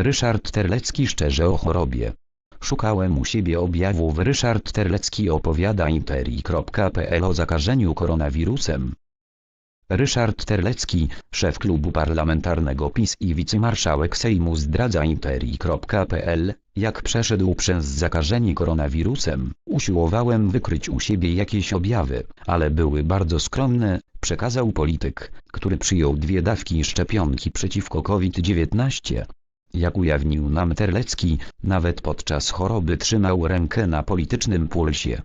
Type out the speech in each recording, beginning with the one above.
Ryszard Terlecki szczerze o chorobie. Szukałem u siebie objawów Ryszard Terlecki opowiada interi.pl o zakażeniu koronawirusem. Ryszard Terlecki, szef klubu parlamentarnego PiS i wicemarszałek Sejmu zdradza interi.pl, jak przeszedł przez zakażenie koronawirusem. Usiłowałem wykryć u siebie jakieś objawy, ale były bardzo skromne, przekazał polityk, który przyjął dwie dawki szczepionki przeciwko COVID-19. Jak ujawnił nam Terlecki, nawet podczas choroby trzymał rękę na politycznym pulsie.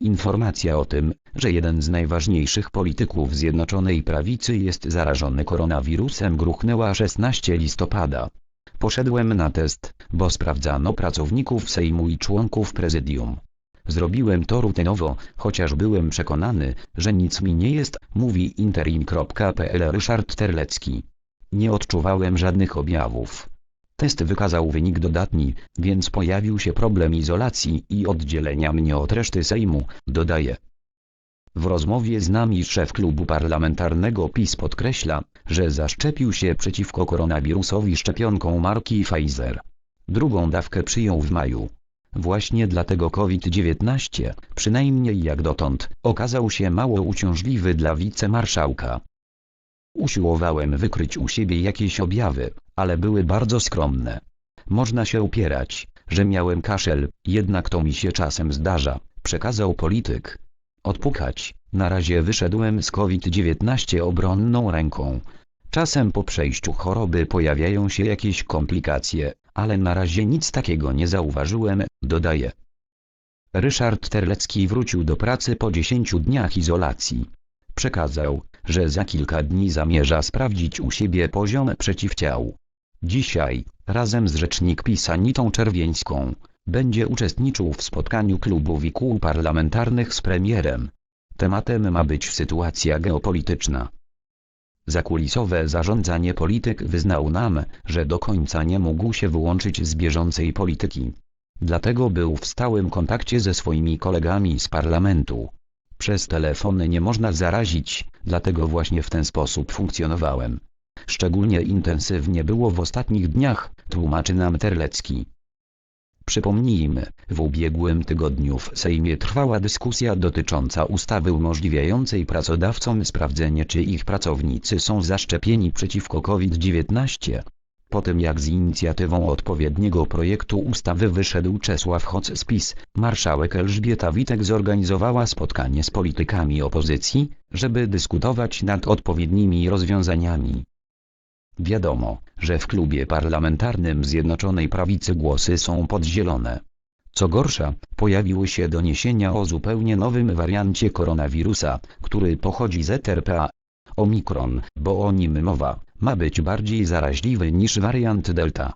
Informacja o tym, że jeden z najważniejszych polityków Zjednoczonej Prawicy jest zarażony koronawirusem gruchnęła 16 listopada. Poszedłem na test, bo sprawdzano pracowników Sejmu i członków prezydium. Zrobiłem to rutynowo, chociaż byłem przekonany, że nic mi nie jest, mówi interim.pl Ryszard Terlecki. Nie odczuwałem żadnych objawów. Test wykazał wynik dodatni, więc pojawił się problem izolacji i oddzielenia mnie od reszty Sejmu, dodaje. W rozmowie z nami szef klubu parlamentarnego PiS podkreśla, że zaszczepił się przeciwko koronawirusowi szczepionką marki Pfizer. Drugą dawkę przyjął w maju. Właśnie dlatego COVID-19, przynajmniej jak dotąd, okazał się mało uciążliwy dla wicemarszałka. Usiłowałem wykryć u siebie jakieś objawy, ale były bardzo skromne. Można się upierać, że miałem kaszel, jednak to mi się czasem zdarza, przekazał polityk. Odpukać, na razie wyszedłem z COVID-19 obronną ręką. Czasem po przejściu choroby pojawiają się jakieś komplikacje, ale na razie nic takiego nie zauważyłem, dodaje. Ryszard Terlecki wrócił do pracy po 10 dniach izolacji. Przekazał, że za kilka dni zamierza sprawdzić u siebie poziom przeciwciał. Dzisiaj, razem z rzecznik PiS Anitą Czerwieńską, będzie uczestniczył w spotkaniu klubów i kół parlamentarnych z premierem. Tematem ma być sytuacja geopolityczna. Zakulisowe zarządzanie polityk wyznał nam, że do końca nie mógł się wyłączyć z bieżącej polityki. Dlatego był w stałym kontakcie ze swoimi kolegami z parlamentu. Przez telefony nie można zarazić, dlatego właśnie w ten sposób funkcjonowałem. Szczególnie intensywnie było w ostatnich dniach, tłumaczy nam Terlecki. Przypomnijmy, w ubiegłym tygodniu w Sejmie trwała dyskusja dotycząca ustawy umożliwiającej pracodawcom sprawdzenie czy ich pracownicy są zaszczepieni przeciwko COVID-19. Po tym jak z inicjatywą odpowiedniego projektu ustawy wyszedł Czesław Hoc z PiS, marszałek Elżbieta Witek zorganizowała spotkanie z politykami opozycji, żeby dyskutować nad odpowiednimi rozwiązaniami. Wiadomo, że w klubie parlamentarnym Zjednoczonej Prawicy głosy są podzielone. Co gorsza, pojawiły się doniesienia o zupełnie nowym wariancie koronawirusa, który pochodzi z RPA. Omikron, bo o nim mowa, ma być bardziej zaraźliwy niż wariant Delta.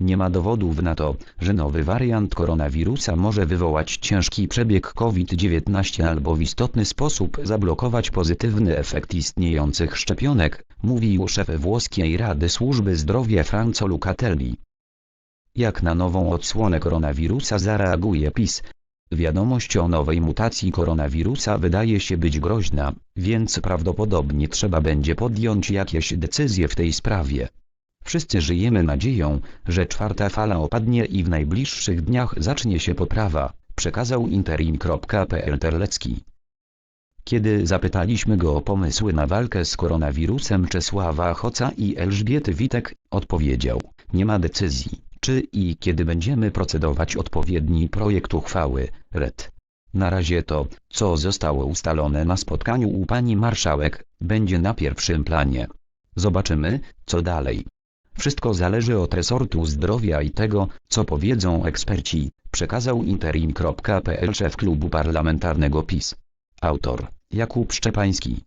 Nie ma dowodów na to, że nowy wariant koronawirusa może wywołać ciężki przebieg COVID-19 albo w istotny sposób zablokować pozytywny efekt istniejących szczepionek, mówił szef włoskiej Rady Służby Zdrowia Franco Lucatelli. Jak na nową odsłonę koronawirusa zareaguje PiS? Wiadomość o nowej mutacji koronawirusa wydaje się być groźna, więc prawdopodobnie trzeba będzie podjąć jakieś decyzje w tej sprawie. Wszyscy żyjemy nadzieją, że czwarta fala opadnie i w najbliższych dniach zacznie się poprawa, przekazał interim.pl Terlecki. Kiedy zapytaliśmy go o pomysły na walkę z koronawirusem Czesława Hoca i Elżbiety Witek, odpowiedział, nie ma decyzji, czy i kiedy będziemy procedować odpowiedni projekt uchwały, RED. Na razie to, co zostało ustalone na spotkaniu u pani marszałek, będzie na pierwszym planie. Zobaczymy, co dalej. Wszystko zależy od resortu zdrowia i tego, co powiedzą eksperci, przekazał interim.pl szef klubu parlamentarnego PiS. Autor Jakub Szczepański